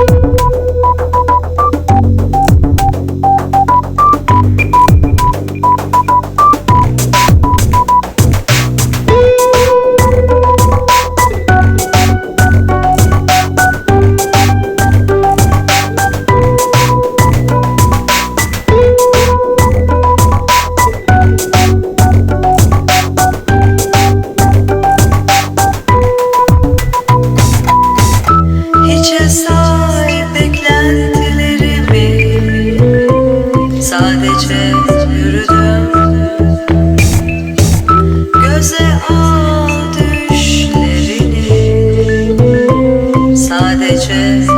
you geçmez yürüdüm Göze al düşlerini sadece